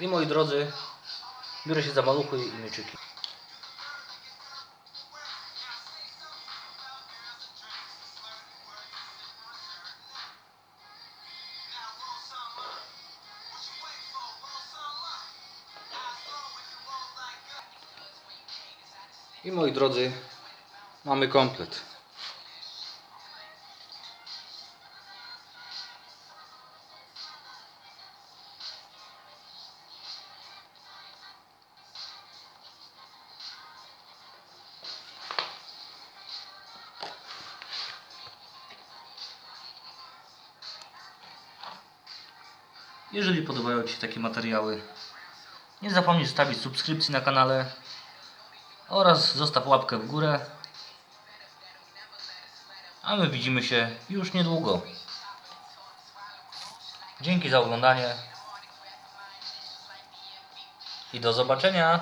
I moi drodzy, biorę się za maluchy i mieczyki. I moi drodzy, mamy komplet. Jeżeli podobają Ci się takie materiały, nie zapomnij zostawić subskrypcji na kanale oraz zostaw łapkę w górę. A my widzimy się już niedługo. Dzięki za oglądanie i do zobaczenia.